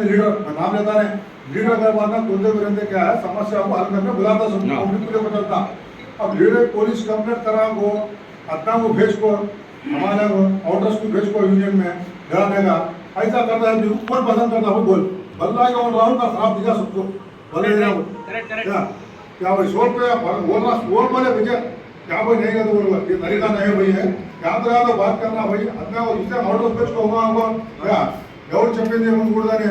कोणते म्हणजे लीडर नाम लेता है लीडर का मानना कोणते भी रहते क्या है समस्या को हल करने बुलाता सब कंप्लीट पूरे बदलता अब लीडर पुलिस कंप्लेंट करा को अपना को भेज को हमारे को ऑर्डर्स को भेज को यूनियन में डराने का ऐसा करता है जो कौन पसंद करता है बोल बल्ला के और राहुल का खराब दिखा सबको बोले क्या क्या भाई शोर पे बोल रहा शोर बोले भैया क्या भाई नहीं तो बोल ये तरीका नहीं भाई है याद रहा तो बात करना भाई अपने को दूसरे ऑर्डर भेज को हुआ होगा क्या ఎవరు చెప్పింది ముందు కూడదని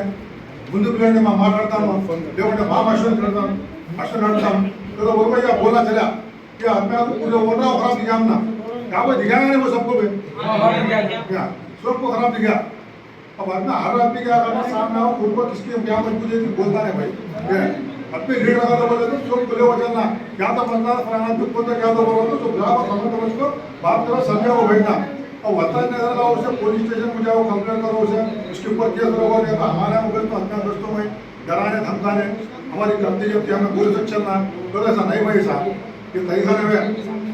ముందుకు రండి మా మాట్లాడతాము లేకుంటే మా మనుషులు పెడతాం మనుషులు నడుస్తాం तो बोल भैया बोला चला कि अपने आप पूरे बोल रहा खराब दिखा हमने क्या वो दिखाया नहीं वो सबको भी क्या सबको खराब दिखा अब अपना हर आदमी क्या करना सामने आओ खुद को किसकी क्या मजबूरी है कि बोलता नहीं भाई क्या है? अपने लीडर का तो बोले तो सब खुले हो जाना क्या तो बनना फलाना तो खुद क्या तो बोलो तो बराबर समझ समझ को बात करो समझो वो बैठना વતન નજર આવો છે પોલીસ સ્ટેશન મુજબ કમ્પ્લેન કરવો છે સ્લીપર કેસ રહેવો છે તો અમારા વગર તો અત્યાર રસ્તો હોય ડરાને ધમકાને અમારી ગમતી જપ્તી અમે બોલી શકશે ના બધા સા નહીં ભાઈ સાહેબ કે તરી ખરે વે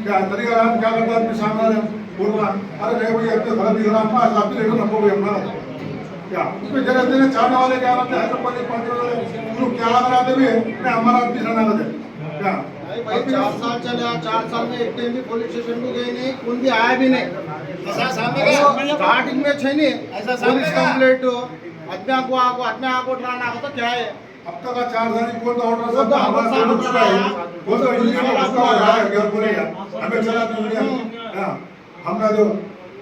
કે આ તરી ખરા ક્યાં કરતા આદમી સામના રે બોલવા અરે નહીં ભાઈ આપણે ઘર દીકરા આપવા સાપી લેટો નકો ભાઈ અમારા क्या उसमें जरा जरा चाहने वाले क्या रहते हैं पंद्रह पंद्रह लोग क्या लगाते भी है हमारा आदमी रहना रहते क्या भाई चार साल चले चार साल में एक टाइम भी पुलिस स्टेशन को गए नहीं कौन भी आया भी नहीं स्टार्टिंग में छे नहीं पुलिस कंप्लेंट आदमी को आगो आदमी आगो ड्राना हो तो क्या है अब तक का चार हजार कौन सा ऑर्डर वो तो हमारे हमारे सामने चुका है सामने वो तो इंजीनियर उसका है घर बोलेगा हमें चला तो इंजीनियर हाँ, हमने जो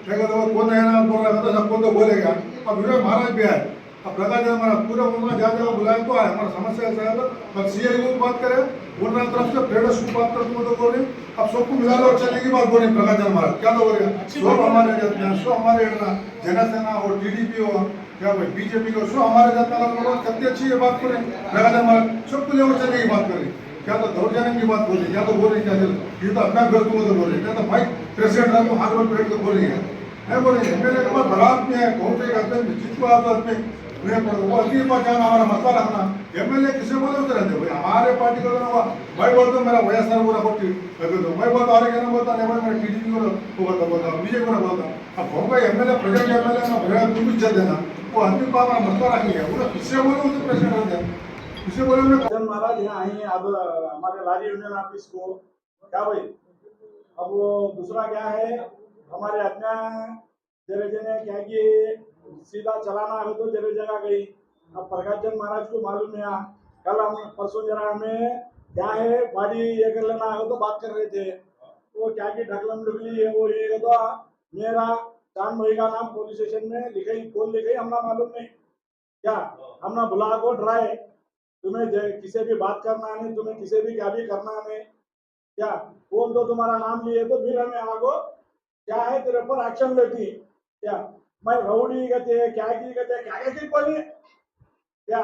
क्या कहते हैं कौन नया नाम बोल रहा है तो सबको तो बोलेगा अब विवेक महाराज भी आए આ પ્રકારના અમારા પૂરા ઉમરમાં જ્યાં જ્યાં बुलाए तो आए। हमारा समस्या ऐसा है साहब। और सीआई को बात करें वरना तरफ़ से फ्रेड उसको बात करते हो तो बोले। अब सबको मिला लो चलने की बात बोले जी हमारा क्या लोग सब हमारे जाते हैं सब हमारे जनसेना और टीडीपी और क्या भाई बीजेपी को सब हमारे जात में लोग कितनी अच्छी ये बात करें। प्रधान जी हमारा सबको लेकर चलने की बात करें। क्या तो दौरजनम की बात बोले क्या तो बोल बोले क्या ये तो अपना गलत को तो बोल। बोले क्या तो भाई प्रेसिडेंट को हार्वर्ड प्रेड को रही है मैं बोल रही एमएलए के बाद बरात में है कौन से आदमी में जितवा में वो आदमी पर जाना हमारा मसला रखना। एमएलए किसे बोले उधर रहते भाई, हमारे पार्टी को मैं बोलता मेरा वयस सर बोला कोटी मैं बोलता अरे क्या बोलता नहीं मैं टीडीपी को बोलता बोलता बीजेपी को बोलता अब होगा एमएलए प्रेसिडेंट एमएलए ना बड़ा तुम इज़्ज़त देना। वो आदमी को हमारा मसला रखनी है उन्हें किससे बोले उसे प्रेसिडेंट रहते हैं किसे बोले उन्हें महाराज, यहाँ आई हैं। अब हमारे लारी यूनियन ऑफ़िस को। क्या भाई? अब वो दूसरा क्या है? हमारे अपना जरे जने क्या कि सीधा चलाना है तो जरे जगह गई। अब प्रकाश चंद महाराज को मालूम है। कल हम परसों जरा हमें क्या है बाड़ी ये कर लेना है तो बात कर रहे थे। वो क्या कि ढकलम डुगली है वो, ये तो मेरा चाँद भाई का नाम पुलिस स्टेशन में लिखे कौन लिखे हमने मालूम नहीं। क्या? हमने बुला को ड्राई तुम्हें किसी भी बात करना नहीं तुम्हें किसी भी क्या भी करना नहीं क्या? कौन तो तुम्हारा नाम लिए तो फिर हमें आगो, क्या है तेरे पर एक्शन लेती? क्या? मैं रउडी गते क्या की गते क्या क्या की बोली क्या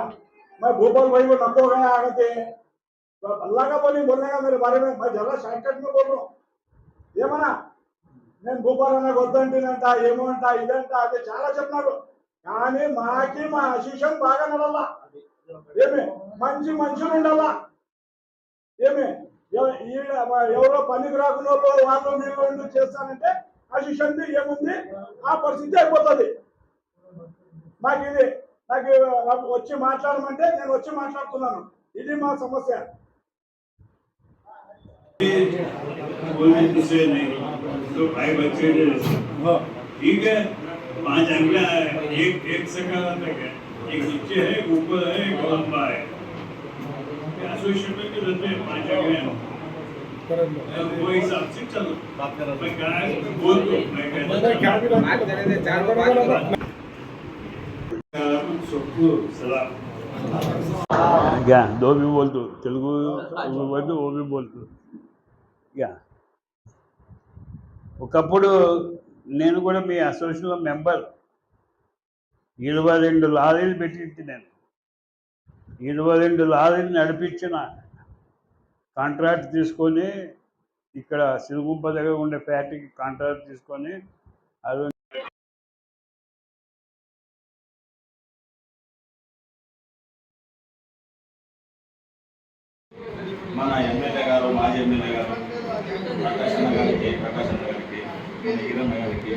मैं भूपाल भाई को नको गया आगते तो अल्लाह का बोली बोलने का मेरे बारे में मैं जरा शॉर्टकट में बोल रहा हूँ ये मना నేను భూపాలన్న వద్దంటేనంట ఏమో అంట ఇదంట అదే చాలా చెప్పినాడు కానీ మాకి మా అశిషం బాగా నడల్లా ఏమి మంచి మనుషులు ఉండాలా ఏమి ఎవ- ఈడ మ- ఎవరో పనికి రాకుండా వాళ్ళు వాళ్ళు వీళ్ళు ఉండి చేస్తానంటే ఆ శిష్యుంది ఏముంది ఆ పరిస్థితి అయిపోతుంది మాకు ఇది నాకు నాకు వచ్చి మాట్లాడమంటే నేను వచ్చి మాట్లాడుతున్నాను ఇది మా సమస్య कोई भी दूसरे नहीं तो भाई बच्चे जैसे ठीक है पांच अंगला है एक एक सकारात्मक है एक नीचे है एक ऊपर है एक लंबा है क्या एसोसिएशन में जो रहते हैं पांच आगे क्या है बोल दो मैं कहता हूँ सबको सलाम क्या दो भी बोल दो तेलुगु वो बोल दो वो भी बोल दो యా ఒకప్పుడు నేను కూడా మీ అసోసియేషన్లో మెంబర్ ఇరవై రెండు లారీలు పెట్టించి నేను ఇరవై రెండు లారీలు నడిపించిన కాంట్రాక్ట్ తీసుకొని ఇక్కడ సిరుగుంప దగ్గర ఉండే ఫ్యాక్టరీకి కాంట్రాక్ట్ తీసుకొని అది మన ఎమ్మెల్యే గారు మాజీ ఎమ్మెల్యే గారు ప్రకాశ్ గారికి ప్రకాశ్ గారికి ఈరన్న గారికి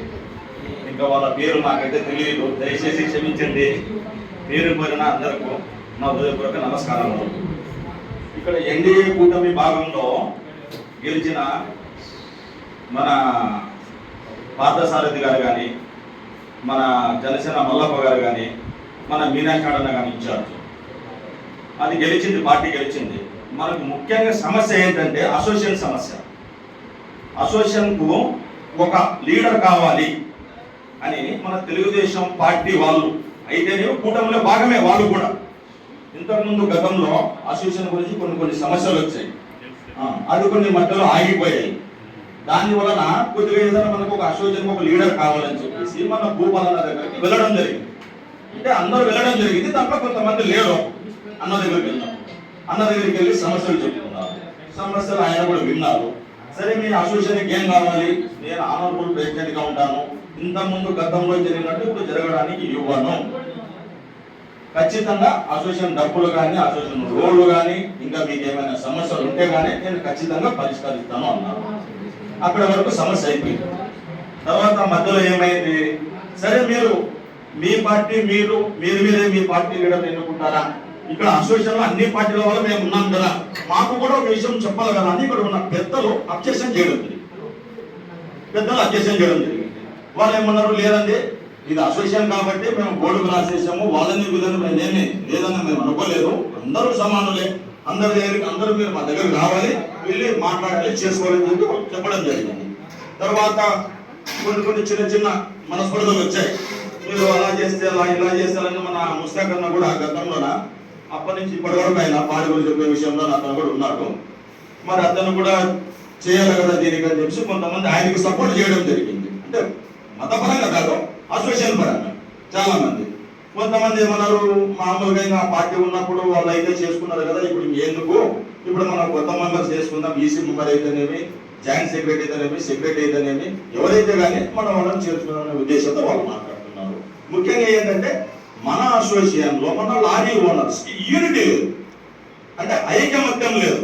ఇంకా వాళ్ళ పేరు నాకైతే తెలియదు దయచేసి క్షమించండి. పేరు పోయిన అందరికీ నా హృదయపూర్వక నమస్కారాలు ఇక్కడ ఎన్డీఏ కూటమి భాగంలో గెలిచిన మన పార్థసారథి గారు కానీ మన జనసేన మల్లప్ప గారు కానీ మన మీనాక్షాడన్న కానీ ఇన్ఛార్జ్. అది గెలిచింది పార్టీ గెలిచింది. మనకు ముఖ్యంగా సమస్య ఏంటంటే అసోసియేషన్ సమస్య. అసోసియేషన్కు ఒక లీడర్ కావాలి అని మన తెలుగుదేశం పార్టీ వాళ్ళు అయితేనే కూటమిలో భాగమే వాళ్ళు కూడా. ఇంతకుముందు గతంలో అసోసియేషన్ గురించి కొన్ని కొన్ని సమస్యలు వచ్చాయి. అవి అది కొన్ని మధ్యలో ఆగిపోయాయి. దాని వలన కొద్దిగా ఏదైనా మనకు ఒక అసోసియేషన్ ఒక లీడర్ కావాలని చెప్పేసి మన భూపాలన్న దగ్గరికి వెళ్ళడం జరిగింది. అంటే అందరూ వెళ్ళడం జరిగింది దాంట్లో కొంతమంది లేరు. అన్న దగ్గరికి వెళ్ళాం అన్న దగ్గరికి వెళ్ళి సమస్యలు చెప్పుకున్నారు. సమస్యలు ఆయన కూడా విన్నారు. సరే మీ అసోసియేషన్కి ఏం కావాలి? నేను ఆనరబుల్ ప్రెసిడెంట్గా ఉంటాను. ఇంతకుముందు గతంలో జరిగినట్టు ఇప్పుడు జరగడానికి ఇవ్వను. ఖచ్చితంగా అసోసియేషన్ డబ్బులు కానీ అసోసియేషన్ రోడ్లు కానీ ఇంకా మీకు ఏమైనా సమస్యలు ఉంటే కానీ నేను ఖచ్చితంగా పరిష్కరిస్తాను అన్నాను అక్కడ వరకు సమస్య అయిపోయింది. తర్వాత మధ్యలో ఏమైంది? సరే మీరు మీ పార్టీ మీరు మీరు మీరే మీ పార్టీ లీడర్ ఎన్నుకుంటారా? ఇక్కడ అసోసియేషన్లో అన్ని పార్టీల వల్ల మేము ఉన్నాం కదా. మాకు కూడా ఒక విషయం చెప్పాలి కదా. అని ఇక్కడ ఉన్న పెద్దలు అబ్జెక్షన్ చేయడం జరిగింది. పెద్దలు అబ్జెక్షన్ చేయడం జరిగింది. వాళ్ళు ఏమన్నారు? లేదండి ఇది అసోసియేషన్ కాబట్టి మేము బోర్డుకు రాసేసాము. వాళ్ళని విధంగా మేము ఏమి లేదని మేము అనుకోలేదు. అందరూ సమానులే. అందరి దగ్గరికి అందరూ మీరు మా దగ్గర రావాలి. వెళ్ళి మాట్లాడాలి చేసుకోవాలని చెప్పి చెప్పడం జరిగింది. తర్వాత కొన్ని కొన్ని చిన్న చిన్న మనస్పర్ధలు వచ్చాయి. మీరు అలా చేస్తే అలా ఇలా చేస్తారని మన ముస్తాక్ అన్న కూడా గతంలోన అప్పటి నుంచి ఇప్పటి వరకు ఆయన పాడుగోలు చెప్పే విషయంలో అతను కూడా ఉన్నాడు. మరి అతను కూడా చేయాలి కదా దీనికి అని చెప్పి కొంతమంది ఆయనకి సపోర్ట్ చేయడం జరిగింది. అంటే మతపరంగా కాదు. అసోసియేషన్ పరంగా చాలా మంది. కొంతమంది ఏమన్నారు మామూలుగా ఇంకా పార్టీ ఉన్నప్పుడు వాళ్ళు అయితే చేసుకున్నారు కదా ఇప్పుడు ఎందుకు? ఇప్పుడు మనం కొత్త మెంబర్స్ చేసుకుందాం ఈసీ మెంబర్ అయితేనేమి జాయింట్ సెక్రటరీ అయితేనేమి సెక్రటరీ అయితేనేమి ఎవరైతే కానీ మనం వాళ్ళని చేర్చుకున్నామనే ఉద్దేశంతో వాళ్ళు మాట్లాడుతున్నారు. ముఖ్యంగా ఏంటంటే మన అసోసియేషన్లో మన లారీ ఓనర్స్ యూనిటీ లేదు. అంటే ఐకమత్యం లేదు.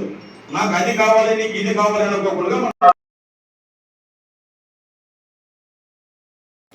నాకు అది కావాలి నీకు ఇది కావాలి అనుకోకుండా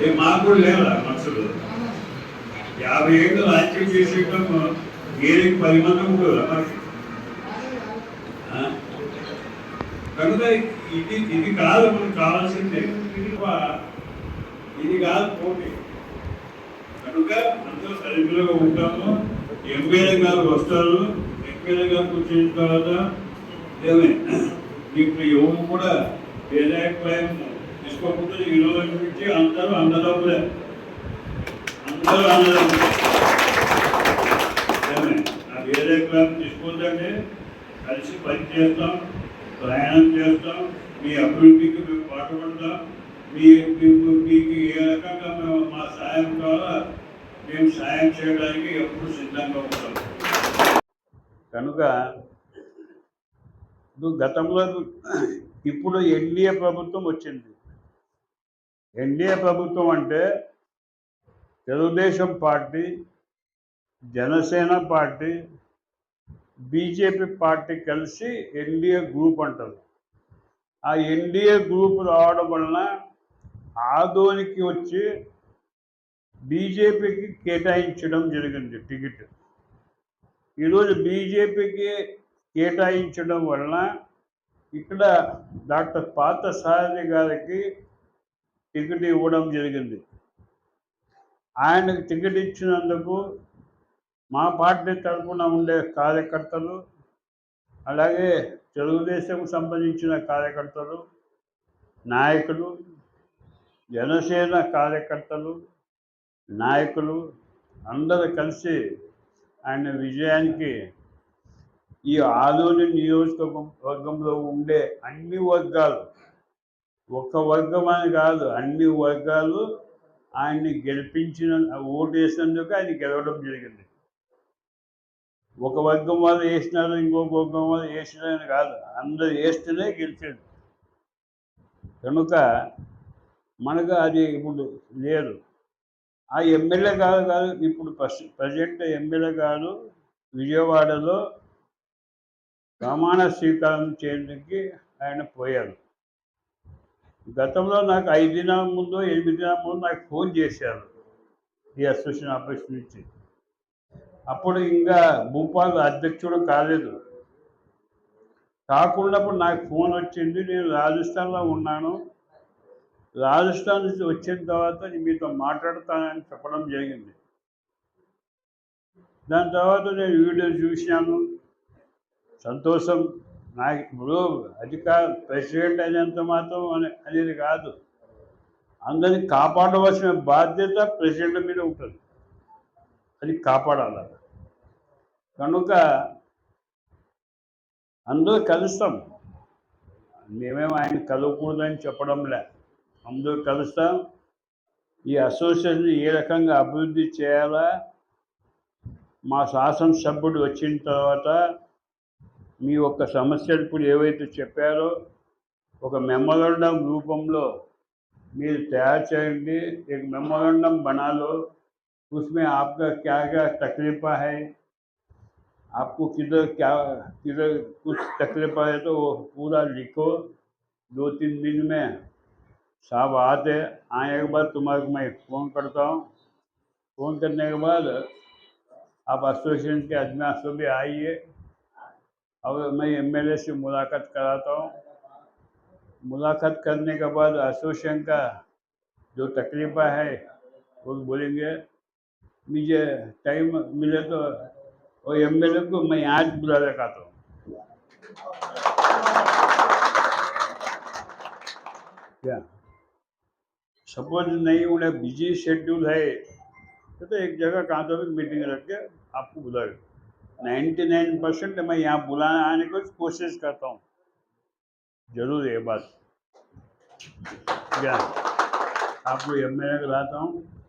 ఏ మాకు కూడా లేవురా మనసులు యాభై ఏళ్ళు రాజ్యం చేసేయటం ఏరికి పది మంది కూడా మనకి ఆ? కనుక ఇది ఇది కాదు మనకు కావాల్సింది. ఇది ఇది కాదు పోటీ కనుక అందరూ సరిగ్గా ఉంటాము. ఎమ్మెల్యే గారు వస్తారు. ఎమ్మెల్యే గారు వచ్చిన తర్వాత ఏమే ఇప్పుడు ఎవరు కూడా పేదాభిప్రాయం తీసుకోకుండా ఈ రోజు నుంచి అందరూ అన్నదమ్ములే అందరూ అందరూ ఏమే ఆ పేదాభిప్రాయం తీసుకుందంటే కలిసి పని చేస్తాం. ప్రయాణం చేస్తాం మీ అభివృద్ధికి మేము పాటుపడతాం. మీ మీకు మీకు ఏ రకంగా మేము మా సాయం కావాలా మేము సాయం చేయడానికి ఎప్పుడు సిద్ధంగా ఉంటాం. కనుక గతంలో ఇప్పుడు ఎన్డీఏ ప్రభుత్వం వచ్చింది. ఎన్డీఏ ప్రభుత్వం అంటే Telugu Desam party Janasena party BJP party కలిసి ఎన్డీఏ గ్రూప్ అంటారు ఆ ఎన్డీఏ గ్రూప్ రావడం వలన ఆదోనికి వచ్చి బీజేపీకి కేటాయించడం జరిగింది టికెట్. ఈరోజు బీజేపీకి కేటాయించడం వలన ఇక్కడ డాక్టర్ పార్థసారథి గారికి టికెట్ ఇవ్వడం జరిగింది. ఆయనకు టికెట్ ఇచ్చినందుకు మా పార్టీ తరఫున ఉండే కార్యకర్తలు అలాగే తెలుగుదేశం సంబంధించిన కార్యకర్తలు నాయకులు జనసేన కార్యకర్తలు నాయకులు అందరూ కలిసి ఆయన విజయానికి ఈ ఆదోని నియోజకవర్గంలో ఉండే అన్ని వర్గాలు ఒక్క వర్గం అని కాదు అన్ని వర్గాలు ఆయన్ని గెలిపించిన ఓటేసినందుకు ఆయన గెలవడం జరిగింది. ఒక వర్గం వాళ్ళు వేసినారు ఇంకొక వర్గం వాళ్ళు వేసినారని కాదు. అందరు వేస్తేనే గెలిచాడు. కనుక మనకు అది ఇప్పుడు లేదు. ఆ ఎమ్మెల్యే గారు కాదు ఇప్పుడు ప్రజెంట్ ఎమ్మెల్యే గారు విజయవాడలో ప్రమాణ స్వీకారం చేయడానికి ఆయన పోయారు గతంలో నాకు ఐదు దినాల ముందు ఎనిమిది దినాల ముందు నాకు ఫోన్ చేశారు. ఈ అసోసియేషన్ ఆఫీస్ నుంచి. అప్పుడు ఇంకా భూపాల్ అధ్యక్షుడు కాలేదు. కాకున్నప్పుడు నాకు ఫోన్ వచ్చింది నేను రాజస్థాన్లో ఉన్నాను. రాజస్థాన్ నుంచి వచ్చిన తర్వాత మీతో మాట్లాడతానని చెప్పడం జరిగింది. దాని తర్వాత నేను వీడియో చూశాను. సంతోషం. నాకు ఇప్పుడు అధికార ప్రెసిడెంట్ అయినంత మాత్రం అని అనేది కాదు. అందరిని కాపాడవలసిన బాధ్యత ప్రెసిడెంట్ మీద ఉంటుంది. అది కాపాడాలి కనుక అందరూ కలుస్తాం. మేమేం ఆయన కలవకూడదని చెప్పడం లే అందరూ కలుస్తాం. ఈ అసోసియేషన్ ఏ రకంగా అభివృద్ధి చేయాలా? మా శాసనసభ్యుడు వచ్చిన తర్వాత మీ యొక్క సమస్యలు ఇప్పుడు ఏవైతే చెప్పారో ఒక మెమ్మగండం రూపంలో మీరు తయారు చేయండి. మెమ్మగండం బణాలు उसमें आपका क्या क्या तकलीफा है? आपको किधर क्या, किधर कुछ तकलीफा है तो वो पूरा लिखो। दो तीन दिन में साहब आते आने के बाद तुम्हारे मैं फ़ोन करता हूँ। फ़ोन करने के बाद आप एसोसिएशन के अजमेर से भी आइए। और मैं एमएलए से मुलाकात कराता हूँ। मुलाकात करने के बाद एसोसिएशन का जो तकलीफा है, वो बोलेंगे બીજે ટાઈમ एम एल ए को मैं आज बुला બધા લખાતો क्या सपोज़ नहीं उन्हें बिज़ी शेड्यूल है तो एक जगह कहाँ तो भी मीटिंग रख के आपको बुला नाइन्टी नाइन परसेंट मैं यहाँ बुलाने आने को कोशिश करता हूँ ज़रूर ये बात क्या आपको एम एल ए लाता हूँ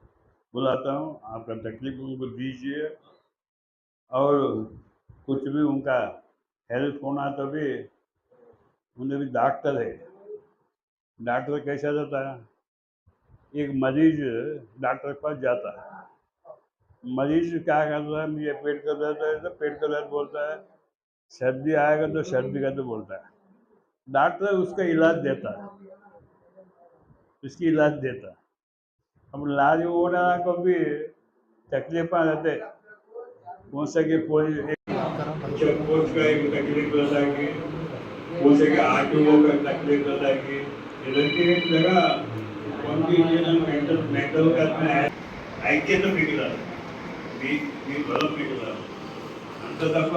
बुलाता हूँ आपका तकलीफ़ उनको दीजिए। और कुछ भी उनका हेल्प होना तो भी, उन्हें भी डॉक्टर है। डॉक्टर कैसा जाता है? एक मरीज़ डॉक्टर के पास जाता है। मरीज़ क्या करता है? मुझे पेट का दर्द है तो पेट का दर्द बोलता है। सर्दी आएगा तो सर्दी का तो बोलता है। डॉक्टर उसका इलाज देता है। उसकी इलाज देता है। अब इलाज हो रहा को भी तकलीफ रहते हो सके कोई जब कोच का एक तकलीफ रहता है कि उसे आर टी ओ का तकलीफ होता है कि इधर की एक जगह उनकी ये ना मेंटल मेंटल हेल्थ में ఐక్యత మిగిలారు మీ మీ బలం మిగిలారు అంత తప్ప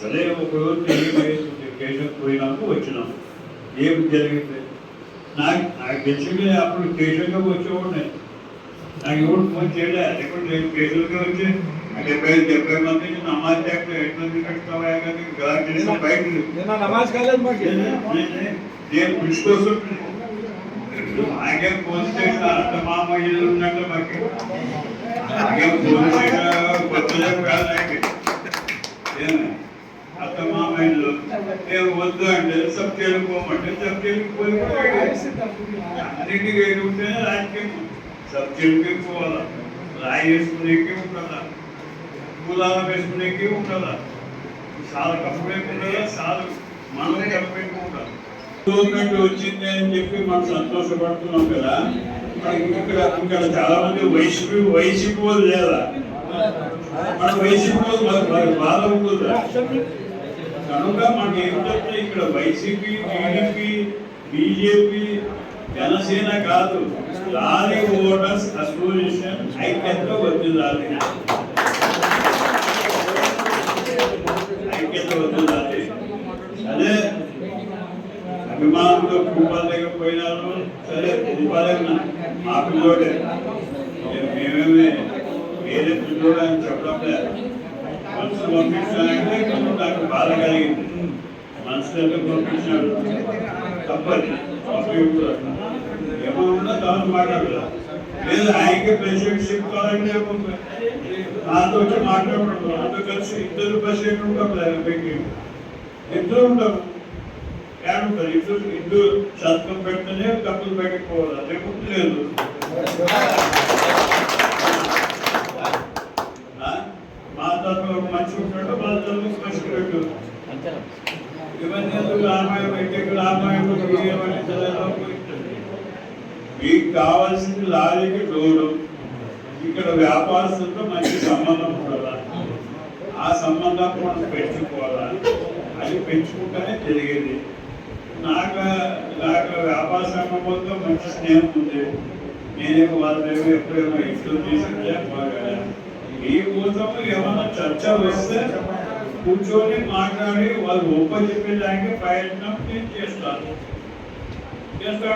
సరే ఒక రోజు తెలియదు కేశవ్ పోయినాము వచ్చినాము ఏం జరిగింది నాకు నాకు తెలిసింది అప్పుడు కేశవ్గా వచ్చేవాడిని నాకు ఎవరు ఫోన్ చేయలే. ఎప్పుడు నేను కేసులుగా వచ్చి డెబ్బై డెబ్బై మంది నమాజ్ చేస్తే ఎట్లా కట్టుకోవా కానీ గలాట్ బయట నిన్న నమాజ్ కాలేదు మాకు. నేను పిలుచుకొస్తుంటే ఆగే ఫోన్ చేసిన అంత మామయ్యలు ఉన్నట్టు మాకు. ఆగే ఫోన్ చేయడం కొత్తగా కాదు నాకు. ఏమి? అత్త నేను వద్దు అంటే సబ్జెక్టు పోమంటే సబ్జెక్టు పోయి అన్నిటికీ ఉంటేనే రాజకీయం సబ్జెక్టుకి పోవాలా? రాయి వేసుకునేకి ఉండాలా? కులాల వేసుకునేకి ఉండాలా? చాలా కప్పుడే ఉండాలా చాలా. మనం కప్పుడే ఉండాలి గవర్నమెంట్ వచ్చింది అని చెప్పి మనం సంతోషపడుతున్నాం కదా. ఇక్కడ ఇక్కడ చాలా మంది వైసీపీ వైసీపీ వాళ్ళు లేదా మన వైసీపీ వాళ్ళు బాధ ఉంటుందా? కనుక మనకి ఏంటంటే ఇక్కడ వైసీపీ టీడీపీ బీజేపీ జనసేన కాదు లారీ ఓటర్స్ అసోసియేషన్ ఐక్యత వచ్చిందాలి ఐక్యత వచ్చిందాలి అదే అభిమానంతో కుటుంబాల దగ్గర పోయినారు సరే కుటుంబాలే మా పిల్లోడే నేను మేమేమే వేరే పిల్లోడు అని చెప్పడం లేదు మనసు పంపించాలంటే కొంచెం నాకు బాధ కలిగింది మనసు ఎందుకు పంపించాడు తప్పది పంపించకూడదు ఏమన్నా తర్వాత మాట్లాడదా లేదు ఆయనకి ప్రెసిడెంట్షిప్ చెప్పుకోవాలంటే నాతో వచ్చి మాట్లాడకూడదు నాతో కలిసి ఇద్దరు ప్రెసిడెంట్ ఉంటాం పెట్టి ఇద్దరు ఉంటాం. ఏడుంటారు ఇద్దరు ఇద్దరు సంతకం పెడితేనే కప్పులు బయటకు పోవాలి. లేకపోతే లేదు. మా తరఫున మంచి ఉంటాడు మా తరఫున మంచి పెట్టు ఇవన్నీ ఎందుకు రామాయణం ఎక్కడికి ఇవన్నీ చదవడం మీకు కావాల్సింది లారీకి డోరు ఇక్కడ వ్యాపారస్తులతో మంచి సంబంధం ఉండాలా? ఆ సంబంధం మనం పెంచుకోవాలా? అది పెంచుకుంటేనే జరిగేది. నాకు నాకు వ్యాపార సంఘంతో మంచి స్నేహం ఉంది. నేనేమో వాళ్ళేమో ఎప్పుడేమో ఇంట్లో తీసుకుంటే బాగా. ఈ కోసం ఏమైనా చర్చ వస్తే కూర్చొని మాట్లాడి వాళ్ళు ఒప్ప చెప్పేదానికి ప్రయత్నం నేను చేస్తాను చేస్తాను